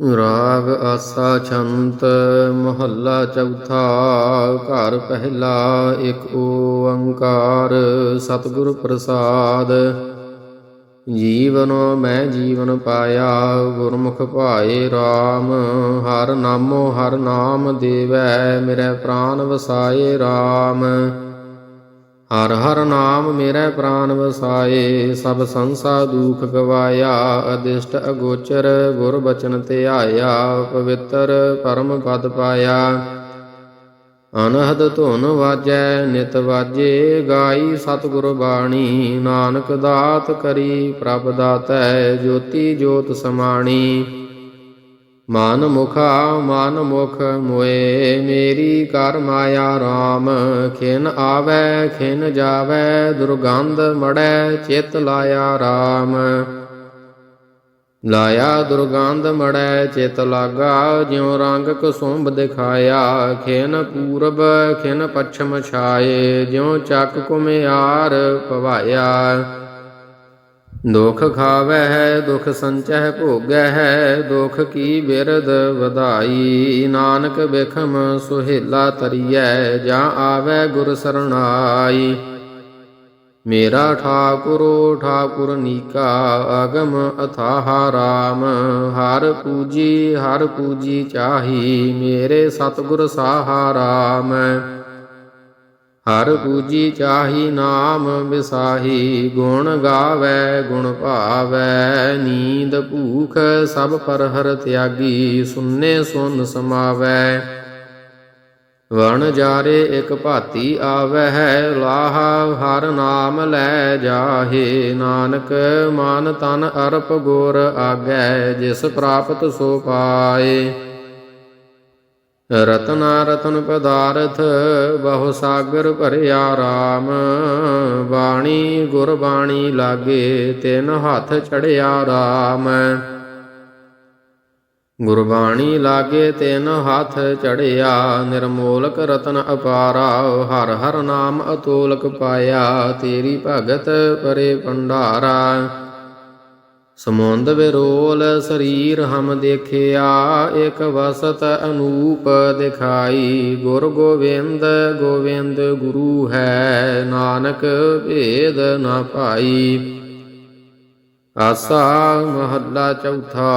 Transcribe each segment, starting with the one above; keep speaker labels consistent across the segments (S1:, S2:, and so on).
S1: ਰਾਗ ਆਸਾ ਛੰਤ ਮਹੱਲਾ ਚੌਥਾ, ਘਰ ਪਹਿਲਾ ਇੱਕ ਓੰਕਾਰ, ਸਤਿਗੁਰ ਪ੍ਰਸਾਦ। ਜੀਵਨ ਮੈਂ ਜੀਵਨ ਪਾਇਆ, ਗੁਰਮੁਖ ਭਾਏ RAM ਹਰ ਨਾਮੋ ਹਰ ਨਾਮ ਦੇਵੈ, ਮੇਰੇ ਪ੍ਰਾਨ ਵਸਾਏ RAM ਹਰ ਹਰ ਨਾਮ ਮੇਰੇ ਪ੍ਰਾਨ ਵਸਾਏ, ਸਭ ਸੰਸਾ ਦੁਖ ਗਵਾਇਆ, ਅਦਿਸ਼ਟ ਅਗੋਚਰ ਗੁਰ ਬਚਨ ਆਇਆ ਪਵਿੱਤਰ ਪਰਮ ਪਦ ਪਾਇਆ। ਅਨਹਦ ਧੁਨ ਵਾਜੈ, ਨਿਤ ਵਾਜੇ, ਗਾਈ ਸਤਿਗੁਰ ਬਾਣੀ, ਨਾਨਕ ਦਾਤ ਕਰੀ ਪ੍ਰਭ ਦਾਤੈ, ਜੋਤੀ ਜੋਤ ਸਮਾਣੀ। ਮਨ ਮੁਖਾ ਮਨ ਮੁਖ ਮੋਏ, ਮੇਰੀ ਕਰ ਮਾਇਆ RAM ਖਿਨ ਆਵੈ, ਖਿਨ ਜਾਵੈ, ਦੁਰਗੰਧ ਮੜੈ, ਚਿਤ ਲਾਇਆ RAM ਲਾਇਆ, ਦੁਰਗੰਧ ਮੜੈ, ਚਿਤ ਲਾਗਾ, ਜਿਉ ਰੰਗ ਕੁਸੁੰਭ ਦਿਖਾਇਆ। ਖਿਨ ਪੂਰਬ, ਖਿਨ ਪੱਛਮ ਛਾਏ, ਜਿਉ ਚੱਕ ਕੁਮਿਆਰ ਪਵਾਇਆ ਦੁਖ ਖਾਵੈ ਹੈ ਦੁਖ ਸੰਚਹਿ ਭੋਗੈ ਹੈ ਦੁਖ ਕੀ ਬਿਰਦ ਵਧਾਈ। ਨਾਨਕ ਬਿਖਮ ਸੁਹੇਲਾ ਤਰੀਐ, ਜਾਂ ਆਵੈ ਗੁਰ ਸਰਣਾਈ। ਮੇਰਾ ਠਾਕੁਰੋ ਠਾਕੁਰ ਨੀਕਾ, ਅਗਮ ਅਥਾਹ ਰਾਮ। ਹਰ ਪੂਜੀ ਹਰ ਪੂਜੀ ਚਾਹੀ, ਮੇਰੇ ਸਤਿਗੁਰ ਸਾਹਾ ਰਾਮ। ਹਰ ਪੂਜੀ ਚਾਹੀ ਨਾਮ ਵਿਸਾਹੀ, ਗੁਣ ਗਾਵੇ, ਗੁਣ ਭਾਵੈ, ਨੀਂਦ ਭੂਖ ਸਭ ਪਰ ਹਰ ਤਿਆਗੀ ਸੁਨਨੇ ਸੁਨ ਸਮਾਵੈ। ਵਣ ਜਾਰੇ ਇਕ ਭਾਤੀ ਆਵੈ ਹੈ ਲਾਹਾ ਹਰ ਨਾਮ ਲੈ ਜਾਹੇ, ਨਾਨਕ ਮਨ ਤਨ ਅਰਪ ਗੁਰ ਆਗੈ, ਜਿਸ ਪ੍ਰਾਪਤ ਸੋ ਪਾਏ। ਰਤਨਾ ਰਤਨ ਪਦਾਰਥ ਬਹੁ ਸਾਗਰ ਭਰਿਆ RAM ਬਾਣੀ ਗੁਰ ਬਾਣੀ ਲਾਗੇ ਤਿਨ ਹੱਥ ਚੜਿਆ RAM ਗੁਰਬਾਣੀ ਲਾਗੇ ਤਿਨ ਹੱਥ ਚੜਿਆ, ਨਿਰਮੋਲਕ ਰਤਨ ਅਪਾਰਾ, ਹਰ ਹਰ ਨਾਮ ਅਤੋਲਕ ਪਾਇਆ, ਤੇਰੀ ਭਗਤ ਪਰੇ ਭੰਡਾਰਾ। ਸਮੁੰਦ ਵਿਰੋਲ ਸਰੀਰ ਹਮ ਦੇਖਿਆ, ਇਕ ਵਸਤ ਅਨੂਪ ਦਿਖਾਈ। ਗੁਰ ਗੋਬਿੰਦ ਗੋਬਿੰਦ ਗੁਰੂ ਹੈ, ਨਾਨਕ ਭੇਦ ਨਾ ਪਾਈ। ਆਸਾ ਮਹੱਲਾ ਚੌਥਾ,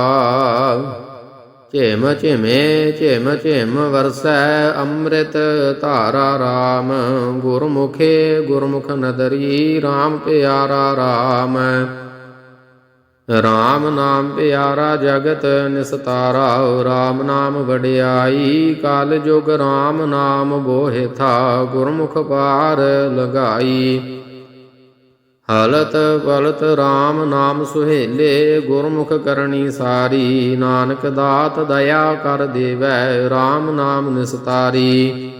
S1: ਝੇਮ ਝੇਮੇ, ਝੇਮ ਝੇਮ ਵਰਸੈ ਅੰਮ੍ਰਿਤ ਧਾਰਾ RAM ਗੁਰਮੁਖੇ ਗੁਰਮੁਖ ਨਦਰੀ RAM ਪਿਆਰਾ RAM RAM ਨਾਮ ਪਿਆਰਾ ਜਗਤ ਨਿਸਤਾਰਾ RAM ਨਾਮ ਵਡਿਆਈ, ਕਲ ਜੁਗ RAM ਨਾਮ ਬੋਹਿ ਥਾ, ਗੁਰਮੁਖ ਪਾਰ ਲਗਾਈ। ਹਲਤ ਪਲਤ RAM ਨਾਮ ਸੁਹੇਲੇ, ਗੁਰਮੁਖ ਕਰਨੀ ਸਾਰੀ, ਨਾਨਕ ਦਾਤ ਦਇਆ ਕਰ ਦੇਵੈ RAM ਨਾਮ ਨਿਸਤਾਰੀ।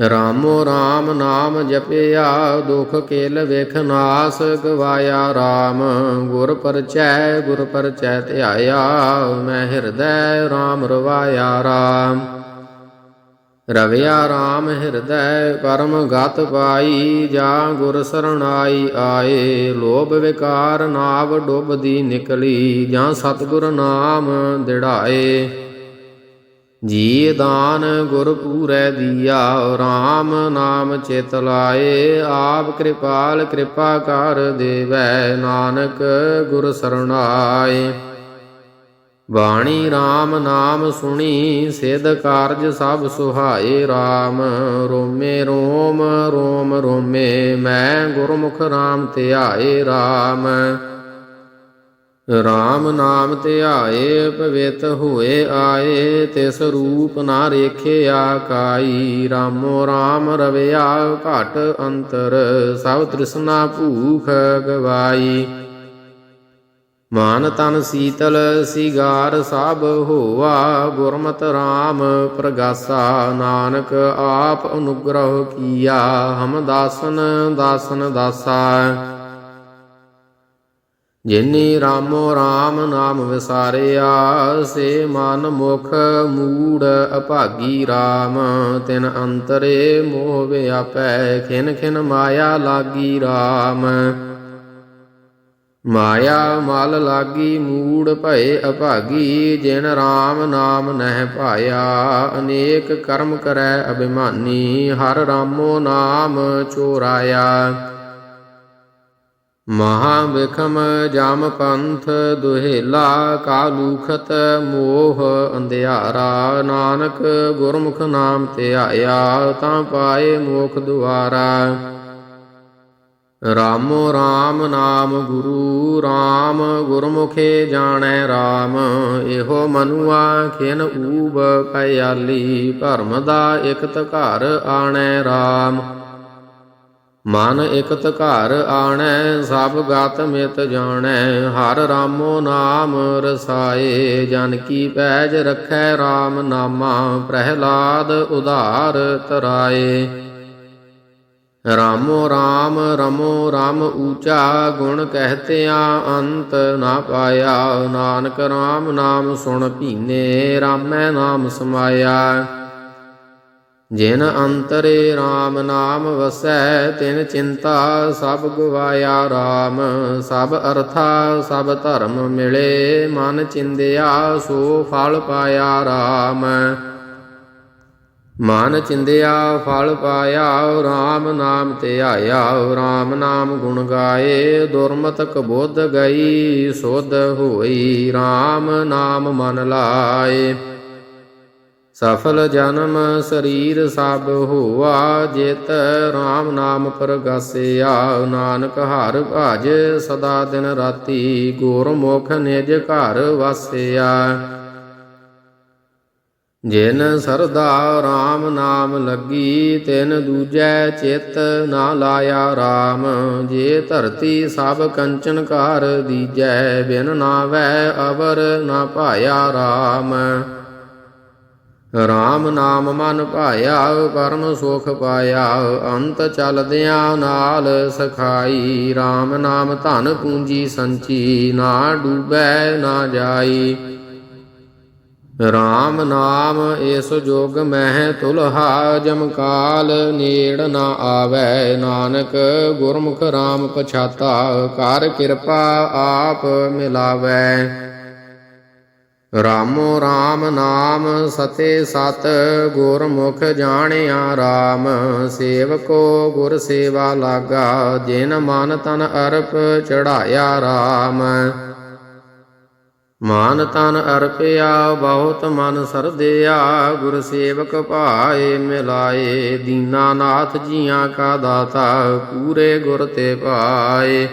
S1: ਰਾਮੋ ਰਾਮ ਨਾਮ ਜਪਿਆ, ਦੁਖ ਕੇਲ ਵੇਖ ਨਾਸ, ਗਵਾਇਆ RAM ਗੁਰ ਪਰਚੈ ਗੁਰ ਪਰਚੈ ਧਿਆਇਆ, ਮੈਂ ਹਿਰਦੈ RAM ਰਵਾਇਆ RAM ਰਵਿਆ RAM ਹਿਰਦੈ ਪਰਮ ਗਤ ਪਾਈ, ਜਾਂ ਗੁਰ ਸਰਣਾਈ ਆਏ। ਲੋਭ ਵਿਕਾਰ ਨਾਵ ਡੁੱਬਦੀ ਨਿਕਲੀ, ਜਾਂ ਸਤਿਗੁਰ ਨਾਮ ਦਿੜਾਏ। ਜੀ ਦਾਨ ਗੁਰ ਪੂਰੈ ਦੀਆ RAM ਨਾਮ ਚਿਤ ਲਾਏ, ਆਪ ਕਿਰਪਾਲ ਕਿਰਪਾ ਕਰ ਦੇਵੈ, ਨਾਨਕ ਗੁਰ ਸਰਣਾਏ। ਬਾਣੀ RAM ਨਾਮ ਸੁਣੀ, ਸਿਧ ਕਾਰਜ ਸਭ ਸੁਹਾਏ RAM ਰੋਮੇ ਰੋਮ ਰੋਮ ਰੋਮੇ, ਮੈਂ ਗੁਰਮੁਖ RAM ਧਿਆਏ RAM RAM ਨਾਮ ਧਿਆਏ ਪਵਿੱਤ ਹੋਏ, ਆਏ, ਤਿਸ ਰੂਪ ਨਾ ਰੇਖਿਆ ਕਾਈ ਰਾਮੋ RAM ਰਵਿਆ ਘਟ ਅੰਤਰ, ਸਭ ਤ੍ਰਿਸ਼ਨਾ ਭੂਖ ਗਵਾਈ। ਮਾਨ ਤਨ ਸੀਤਲ ਸਿਗਾਰ ਸਭ ਹੋਆ, ਗੁਰਮਤਿ RAM ਪ੍ਰਗਾਸਾ। ਨਾਨਕ ਆਪ ਅਨੁਗ੍ਰਹ ਕੀਆ, ਹਮ ਦਾਸਨ ਦਾਸਨ ਦਾਸਾ। ਜਿਨੀ ਰਾਮੋ RAM ਨਾਮ ਵਿਸਾਰਿਆ, ਸੇ ਮਨ ਮੁਖ ਮੂੜ ਅਭਾਗੀ RAM ਤਿਨ ਅੰਤਰੇ ਮੋਹ ਵਿਆਪੈ ਖਿਨ ਖਿਨ ਮਾਇਆ ਲਾਗੀ RAM ਮਾਇਆ ਮਲ ਲਾਗੀ, ਮੂੜ ਭਏ ਅਭਾਗੀ, ਜਿਨ RAM ਨਾਮ ਨਹਿ ਭਾਇਆ, ਅਨੇਕ ਕਰਮ ਕਰੈ ਅਭਿਮਾਨੀ, ਹਰ ਰਾਮੋ ਨਾਮ ਚੋਰਾਇਆ। ਮਹਾ ਵਿਖਮ ਜਮ ਪੰਥ ਦੁਹੇਲਾ ਕਾਲੂਖਤ ਮੋਹ ਅੰਧਿਆਰਾ, ਨਾਨਕ ਗੁਰਮੁਖ ਨਾਮ ਧਿਆਇਆ ਤਾਂ ਪਾਏ ਮੋਖ ਦੁਆਰਾ। ਰਾਮੋ RAM ਨਾਮ ਗੁਰੂ RAM ਗੁਰਮੁਖੇ ਜਾਣੈ RAM ਇਹੋ ਮਨੁਆ ਖਿਨ ਊਬ ਪਿਆਲੀ ਭਰਮ ਦਾ ਇਕਤ ਘਰ ਆਣੈ RAM ਮਨ ਇਕਤ ਘਰ ਆਣੈ, ਸਭ ਗਤ ਮਿਤ ਜਾਣੈ। ਹਰ ਰਾਮੋ ਨਾਮ ਰਸਾਏ, ਜਨ ਕੀ ਪੈਜ ਰਖੈ RAM ਨਾਮਾ, ਪ੍ਰਹਿਲਾਦ ਉਧਾਰ ਤਰਾਏ। ਰਾਮੋ RAM ਰਮੋ ਰਮ ਊਚਾ, ਗੁਣ ਕਹਤਿਆ ਅੰਤ ਨਾ ਪਾਇਆ। ਨਾਨਕ RAM ਨਾਮ ਸੁਣ ਭੀਨੇ, ਰਾਮੈ ਨਾਮ ਸਮਾਇਆ। ਜਿਨ ਅੰਤਰੇ RAM ਨਾਮ ਵਸੈ, ਤਿਨ ਚਿੰਤਾ ਸਭ ਗਵਾਇਆ RAM ਸਭ ਅਰਥਾ, ਸਭ ਧਰਮ ਮਿਲੇ, ਮਨ ਚਿੰਦਿਆ, ਸੋ ਫਲ ਪਾਇਆ RAM ਮਨ ਚਿੰਦਿਆ, ਫਲ ਪਾਇਆ RAM ਨਾਮ ਧਿਆਇਆ RAM ਨਾਮ ਗੁਣ ਗਾਏ, ਦੁਰਮਤਕ ਬੁੱਧ ਗਈ, ਸ਼ੋਧ ਹੋਈ RAM ਨਾਮ ਮਨ ਲਾਏ। ਸਫਲ ਜਨਮ ਸਰੀਰ ਸਭ ਹੋਆ, ਜਿਤ RAM ਨਾਮ ਪ੍ਰਗਾਸਿਆ। ਨਾਨਕ ਹਰ ਭਜ ਸਦਾ ਦਿਨ ਰਾਤੀ, ਗੁਰਮੁਖ ਨਿਜ ਘਰ ਵਾਸਿਆ। ਜਿਨ ਸਰਦਾ RAM ਨਾਮ ਲੱਗੀ, ਤਿਨ ਦੂਜੈ ਚਿਤ ਨਾ ਲਾਇਆ RAM ਜੇ ਧਰਤੀ ਸਭ ਕੰਚਨ ਘਰ ਦੀਜੈ, ਬਿਨ ਨਾਵੈ ਅਵਰ ਨਾ ਭਾਇਆ RAM RAM ਨਾਮ ਮਨ ਭਾਇਆ ਪਰਮ ਸੁਖ ਪਾਇਆ, ਅੰਤ ਚਲਦਿਆਂ ਨਾਲ ਸਖਾਈ। RAM ਨਾਮ ਧਨ ਪੂੰਜੀ ਸੰਚੀ, ਨਾ ਡੂਬੈ, ਨਾ ਜਾਈ। RAM ਨਾਮ ਇਸ ਜੋਗ ਮਹਿ ਤੁਲਹਾ ਜਮਕਾਲ ਨੇੜ ਨਾ ਆਵੈ। ਨਾਨਕ ਗੁਰਮੁਖ RAM ਪਛਾਤਾ, ਕਰ ਕਿਰਪਾ ਆਪ ਮਿਲਾਵੈ। ਰਾਮੋ ਰਾਮ ਨਾਮ ਸਤੇ ਸਤ, ਗੁਰਮੁਖ ਜਾਣਿਆ ਰਾਮ। ਸੇਵਕੋ ਗੁਰ ਸੇਵਾ ਲਾਗਾ, ਜਿਨ ਮਨ ਤਨ ਅਰਪ ਚੜਾਇਆ ਰਾਮ। ਮਾਨ ਤਨ ਅਰਪਿਆ, ਬਹੁਤ ਮਨ ਸਰਦਿਆ, ਗੁਰ ਸੇਵਕ ਭਾਏ ਮਿਲਾਏ। ਦੀਨਾਨਾਥ ਜੀਆਂ ਕਾ ਦਾਤਾ, ਪੂਰੇ ਗੁਰ ਤੇ ਪਾਏ।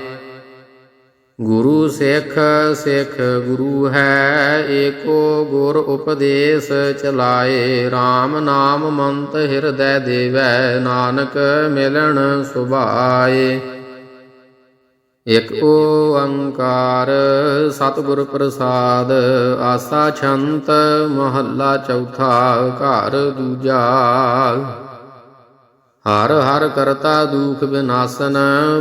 S1: ਗੁਰੂ ਸਿੱਖ ਸਿੱਖ ਗੁਰੂ ਹੈ, ਏਕੋ ਗੁਰ ਉਪਦੇਸ਼ ਚਲਾਏ। RAM ਨਾਮ ਮੰਤ ਹਿਰਦੈ ਦੇਵੈ, ਨਾਨਕ ਮਿਲਣ ਸੁਭਾਏ। ਇਕ ਓੰਕਾਰ ਸਤਿਗੁਰ ਪ੍ਰਸਾਦ, ਆਸਾ ਛੰਤ, ਮਹੱਲਾ ਚੌਥਾ, ਘਰ ਦੂਜਾ। ਹਰ ਹਰ ਕਰਤਾ ਦੁਖ ਬਿਨਾਸਨ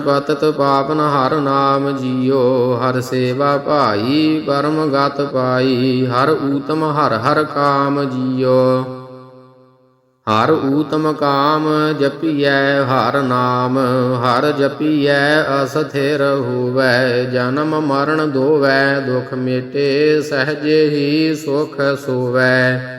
S1: ਪਤਤ ਪਾਪਨ ਹਰ ਨਾਮ ਜੀਓ। ਹਰ ਸੇਵਾ ਭਾਈ, ਪਰਮ ਗਤ ਪਾਈ, ਹਰ ਊਤਮ ਹਰ ਹਰ ਕਾਮ ਜੀਓ। ਹਰ ਊਤਮ ਕਾਮ ਜਪੀਐ ਹਰ ਨਾਮ, ਹਰ ਜਪੀਐ ਅਸਥਿਰ ਹੋਵੈ। ਜਨਮ ਮਰਨ ਦੋਵੈ, ਦੁਖ ਮੇਟੇ ਸਹਜੇ ਹੀ ਸੁਖ ਸੋਵੈ।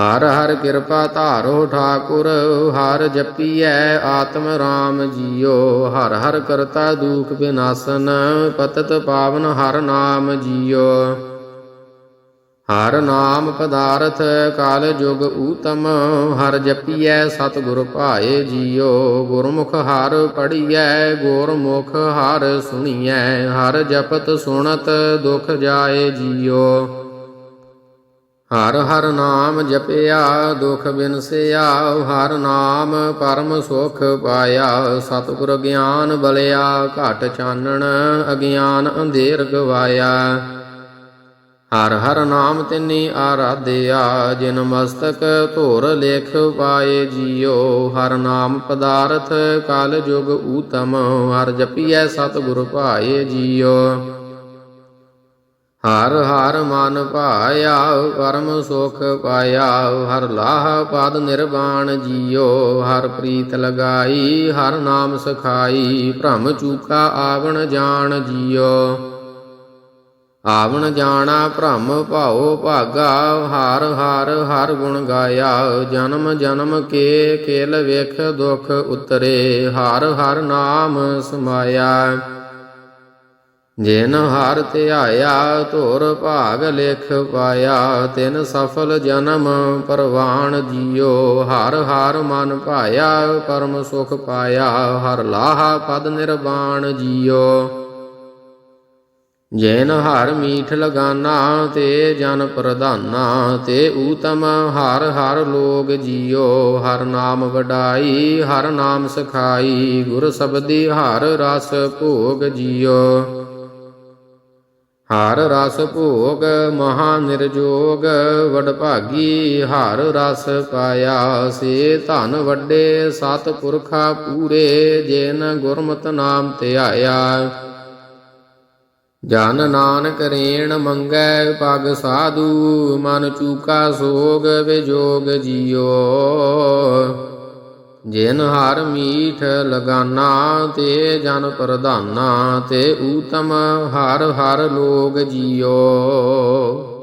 S1: ਹਰ ਹਰ ਕਿਰਪਾ ਧਾਰੋ ਠਾਕੁਰ, ਹਰ ਜਪੀਐ ਆਤਮ ਰਾਮ ਜੀਓ। ਹਰ ਹਰ ਕਰਤਾ ਦੁਖ ਬਿਨਾਸਨ, ਪਤਤ ਪਾਵਨ ਹਰ ਨਾਮ ਜੀਓ। ਹਰ ਨਾਮ ਪਦਾਰਥ ਕਾਲ ਜੁਗ ਊਤਮ, ਹਰ ਜਪੀਐ ਸਤਿਗੁਰ ਭਾਏ ਜੀਓ। ਗੁਰਮੁਖ ਹਰ ਪੜੀਐ ਗੁਰਮੁਖ ਹਰ ਸੁਣੀਐ, ਹਰ ਜਪਤ ਸੁਣਤ ਦੁਖ ਜਾਏ ਜੀਓ। ਹਰ ਹਰ ਨਾਮ ਜਪਿਆ, ਦੁਖ ਬਿਨਸਿਆ, ਹਰ ਨਾਮ ਪਰਮ ਸੁਖ ਪਾਇਆ। ਸਤਿਗੁਰ ਗਿਆਨ ਬਲਿਆ, ਘਟ ਚਾਨਣ ਅਗਿਆਨ ਅੰਧੇਰ ਗਵਾਇਆ। ਹਰ ਹਰ ਨਾਮ ਤਿਨੀ ਆਰਾਧਿਆ, ਜਿਨ ਮਸਤਕ ਧੁਰ ਲੇਖ ਪਾਏ ਜੀਓ। ਹਰ ਨਾਮ ਪਦਾਰਥ ਕਲ ਜੁਗ ਊਤਮ, ਹਰ ਜਪੀਐ ਸਤਿਗੁਰ ਭਾਏ ਜੀਓ। ਹਰ ਹਰ ਮਨ ਭਾਇਆ ਪਰਮ ਸੁਖ ਪਾਇਆ, ਹਰ ਲਾਹ ਪਦ ਨਿਰਵਾਣ ਜੀਓ, ਹਰ ਪ੍ਰੀਤ ਲਗਾਈ, ਹਰ ਨਾਮ ਸਖਾਈ, ਭ੍ਰਮ ਚੂਕਾ ਆਵਣ ਜਾਣ ਜੀਓ। ਆਵਣ ਜਾਣਾ, ਭ੍ਰਮ ਭਾਉ ਭਾਗਾ, ਹਾਰ ਹਾਰ ਹਰ ਗੁਣ ਗਾਇਆ, ਜਨਮ ਜਨਮ ਕੇ ਕੇਲ ਵੇਖ ਦੁਖ ਉਤਰੇ, ਹਰ ਹਰ ਨਾਮ ਸਮਾਇਆ। ਜਿਨ ਹਰ ਧਿਆਇਆ ਧੁਰ ਭਾਗ ਲਿਖ ਪਾਇਆ, ਤਿਨ ਸਫਲ ਜਨਮ ਪਰਵਾਨ ਜੀਓ, ਹਰ ਹਰ ਮਨ ਭਾਇਆ, ਪਰਮ ਸੁਖ ਪਾਇਆ, ਹਰ ਲਾਹਾ ਪਦ ਨਿਰਵਾਣ ਜੀਓ। ਜੈਨ ਹਰ ਮੀਠ ਲਗਾਨਾ, ਤੇ ਜਨ ਪ੍ਰਧਾਨਾ, ਤੇ ਊਤਮ ਹਰ ਹਰ ਲੋਗ ਜੀਓ। ਹਰ ਨਾਮ ਵਡਾਈ, ਹਰ ਨਾਮ ਸਖਾਈ, ਗੁਰ ਸਬਦੀ ਹਰ ਰਸ ਭੋਗ ਜੀਓ। ਹਰ ਰਸ ਭੋਗ ਮਹਾ ਨਿਰਜੋਗ ਵਡਭਾਗੀ ਹਰ ਰਸ ਪਾਇਆ। ਸੇ ਧਨ ਵੱਡੇ ਸਤ ਪੁਰਖਾ ਪੂਰੇ, ਜਿਨ ਗੁਰਮਤ ਨਾਮ ਧਿਆਇਆ ਜਨ ਨਾਨਕ ਰੇਣ ਮੰਗੈ, ਪਗ ਸਾਧੂ ਮਨ ਚੂਕਾ ਸੋਗ, ਵਿਜੋਗ ਜੀਓ। ਜਿਨ ਹਰ ਮੀਠ ਲਗਾਨਾ ਤੇ ਜਨ ਪ੍ਰਧਾਨਾ ਤੇ ਊਤਮ ਹਰ ਹਰ ਲੋਗ ਜੀਓ।